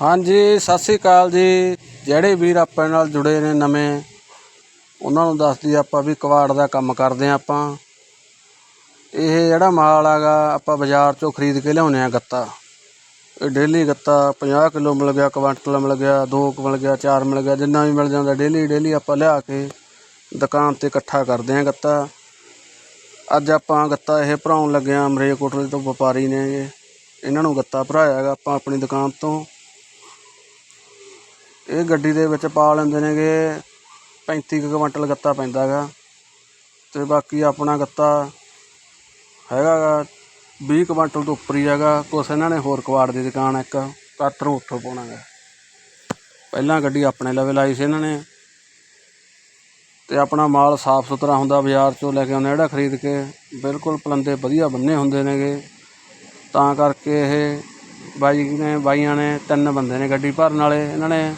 ਹਾਂਜੀ, ਸਤਿ ਸ੍ਰੀ ਅਕਾਲ ਜੀ। ਜਿਹੜੇ ਵੀਰ ਆਪਣੇ ਨਾਲ ਜੁੜੇ ਨੇ ਨਵੇਂ, ਉਹਨਾਂ ਨੂੰ ਦੱਸਦੀ ਆਪਾਂ ਵੀ ਕਵਾੜ ਦਾ ਕੰਮ ਕਰਦੇ ਆ ਆਪਾਂ। ਇਹ ਜਿਹੜਾ ਮਾਲ ਹੈਗਾ, ਆਪਾਂ ਬਾਜ਼ਾਰ ਚੋਂ ਖਰੀਦ ਕੇ ਲਿਆਉਂਦੇ ਆ ਗੱਤਾ। ਇਹ ਡੇਲੀ ਗੱਤਾ 50 ਕਿਲੋ ਮਿਲ ਗਿਆ, ਕੁਆਂਟਲ ਮਿਲ ਗਿਆ 2 ਮਿਲ ਗਿਆ 4 ਮਿਲ ਗਿਆ, ਜਿੰਨਾ ਵੀ ਮਿਲ ਜਾਂਦਾ ਡੇਲੀ ਡੇਲੀ ਆਪਾਂ ਲਿਆ ਕੇ ਦੁਕਾਨ ਤੇ ਇਕੱਠਾ ਕਰਦੇ ਆ ਗੱਤਾ। ਅੱਜ ਆਪਾਂ ਗੱਤਾ ਇਹ ਭਰਾਉਣ ਲੱਗੇ ਆ ਮਰੇਕੋਟਲੇ ਤੋਂ ਵਪਾਰੀ ਨੇ ਇਹਨਾਂ ਨੂੰ ਗੱਤਾ ਭਰਾਇਆ ਹੈਗਾ ਆਪਾਂ ਆਪਣੀ ਦੁਕਾਨ ਤੋਂ। ਇਹ ਗੱਡੀ ਦੇ ਵਿੱਚ ਪਾ ਲੈਂਦੇ ਨੇਗੇ 35 ਕੁ ਕੁਇੰਟਲ ਗੱਤਾ ਪੈਂਦਾ ਹੈਗਾ ਅਤੇ ਬਾਕੀ ਆਪਣਾ ਗੱਤਾ ਹੈਗਾ ਗਾ 20 ਕੁਇੰਟਲ ਤੋਂ ਉੱਪਰ ਹੀ ਹੈਗਾ। ਕੁਛ ਇਹਨਾਂ ਨੇ ਹੋਰ ਕਵਾੜ ਦੀ ਦੁਕਾਨ ਇੱਕ ਕਾਤਰੋਂ ਉੱਥੋਂ ਪਾਉਣਾ ਗਾ ਪਹਿਲਾਂ ਗੱਡੀ ਆਪਣੇ ਲਵੇ ਲਾਈ ਸੀ ਇਹਨਾਂ ਨੇ ਤੇ ਆਪਣਾ ਮਾਲ ਸਾਫ਼ ਸੁਥਰਾ ਹੁੰਦਾ ਬਾਜ਼ਾਰ ਚੋਂ ਲੈ ਕੇ ਆਉਂਦੇ ਜਿਹੜਾ ਖਰੀਦ ਕੇ, ਬਿਲਕੁਲ ਪਲੰਦੇ ਵਧੀਆ ਬੰਨੇ ਹੁੰਦੇ ਨੇਗੇ। ਤਾਂ ਕਰਕੇ ਇਹ ਬਾਈ ਨੇ, ਬਾਈਆਂ ਨੇ ਤਿੰਨ ਬੰਦੇ ਨੇ ਗੱਡੀ ਭਰਨ ਵਾਲੇ। ਇਹਨਾਂ ਨੇ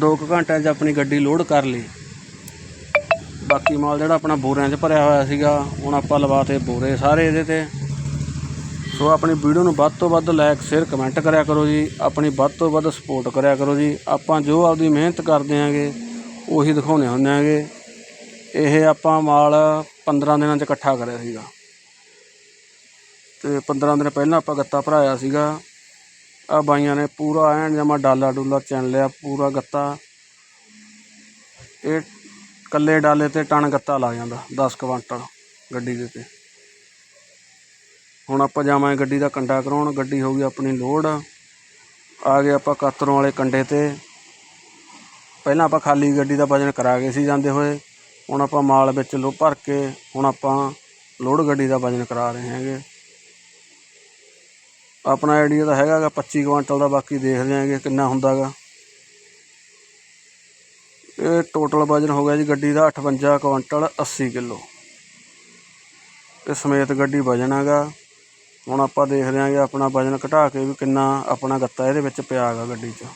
2 ਘੰਟਿਆਂ 'ਚ ਆਪਣੀ ਗੱਡੀ ਲੋਡ ਕਰ ਲਈ। ਬਾਕੀ ਮਾਲ ਜਿਹੜਾ ਆਪਣਾ ਬੋਰਿਆਂ 'ਚ ਭਰਿਆ ਹੋਇਆ ਸੀਗਾ, ਹੁਣ ਆਪਾਂ ਲਵਾਤੇ ਬੋਰੇ ਸਾਰੇ ਇਹਦੇ ਤੇ। ਸੋ ਆਪਣੀ ਵੀਡੀਓ ਨੂੰ ਵੱਧ ਤੋਂ ਵੱਧ ਲਾਈਕ ਸ਼ੇਅਰ ਕਮੈਂਟ ਕਰਿਆ ਕਰੋ ਜੀ। ਆਪਣੀ ਵੱਧ ਤੋਂ ਵੱਧ ਸਪੋਰਟ ਕਰਿਆ ਕਰੋ ਜੀ। ਆਪਾਂ ਜੋ ਆਪਦੀ ਮਿਹਨਤ ਕਰਦੇ ਆਂਗੇ, ਉਹੀ ਦਿਖਾਉਂਦੇ ਹੁੰਦੇ ਆਂਗੇ। ਇਹ ਆਪਾਂ ਮਾਲ 15 ਦਿਨਾਂ 'ਚ ਇਕੱਠਾ ਕਰਿਆ ਸੀਗਾ। ਤੇ 15 ਦਿਨ ਪਹਿਲਾਂ ਆਪਾਂ ਗੱਤਾ ਭਰਾਇਆ ਸੀਗਾ। ਆ ਬਾਈਆਂ ਨੇ ਪੂਰਾ ਐਨ ਜਮਾ ਡਾਲਾ ਡੂਲਾ ਚਣ ਲਿਆ, ਪੂਰਾ ਗੱਤਾ। ਇਹ ਕੱਲੇ ਡਾਲੇ ਤੇ ਟਨ ਗੱਤਾ ਲਾ ਜਾਂਦਾ 10 ਕੁਇੰਟਲ ਗੱਡੀ ਦੇ ਤੇ। ਹੁਣ ਆਪਾਂ ਜਾਵਾਂ ਗੱਡੀ ਦਾ ਕੰਡਾ ਕਰਾਉਣ, ਗੱਡੀ ਹੋ ਗਈ ਆਪਣੀ ਲੋਡ। ਆ ਗਏ ਆਪਾਂ ਕਾਤਰੋਂ ਵਾਲੇ ਕੰਡੇ ਤੇ। ਪਹਿਲਾਂ ਆਪਾਂ ਖਾਲੀ ਗੱਡੀ ਦਾ ਵਜਨ ਕਰਾ ਗਏ ਸੀ ਜਾਂਦੇ ਹੋਏ, ਹੁਣ ਆਪਾਂ ਮਾਲ ਵਿੱਚ ਲੋ ਭਰ ਕੇ, ਹੁਣ ਆਪਾਂ ਲੋਡ ਗੱਡੀ ਦਾ ਵਜਨ ਕਰਾ ਰਹੇ ਹੈਗੇ। ਆਪਣਾ ਆਈਡੀਆ ਤਾਂ ਹੈਗਾ ਗਾ 25 ਕੁਇੰਟਲ ਦਾ, ਬਾਕੀ ਦੇਖਦੇ ਆਂਗੇ ਕਿੰਨਾ ਹੁੰਦਾਗਾ। ਇਹ ਟੋਟਲ ਵਜਨ ਹੋ ਗਿਆ ਜੀ ਗੱਡੀ ਦਾ 58 ਕੁਇੰਟਲ 80 ਕਿਲੋ। ਇਹ ਸਮੇਤ ਗੱਡੀ ਵਜਨ ਹੈਗਾ ਹੁਣ ਆਪਾਂ ਦੇਖਦੇ ਆਂਗੇ ਆਪਣਾ ਵਜਨ ਘਟਾ ਕੇ ਵੀ ਕਿੰਨਾ ਆਪਣਾ ਗੱਤਾ ਇਹਦੇ ਵਿੱਚ ਪਿਆ ਹੈਗਾ ਗੱਡੀ 'ਚ।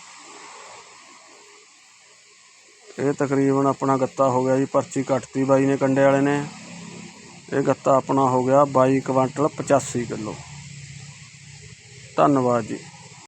ਇਹ ਤਕਰੀਬਨ ਆਪਣਾ ਗੱਤਾ ਹੋ ਗਿਆ ਜੀ, ਪਰਚੀ ਕੱਟਤੀ ਬਾਈ ਨੇ ਕੰਡੇ ਵਾਲੇ ਨੇ। ਇਹ ਗੱਤਾ ਆਪਣਾ ਹੋ ਗਿਆ 22 ਕੁਇੰਟਲ 85 ਕਿਲੋ। ਧੰਨਵਾਦ ਜੀ।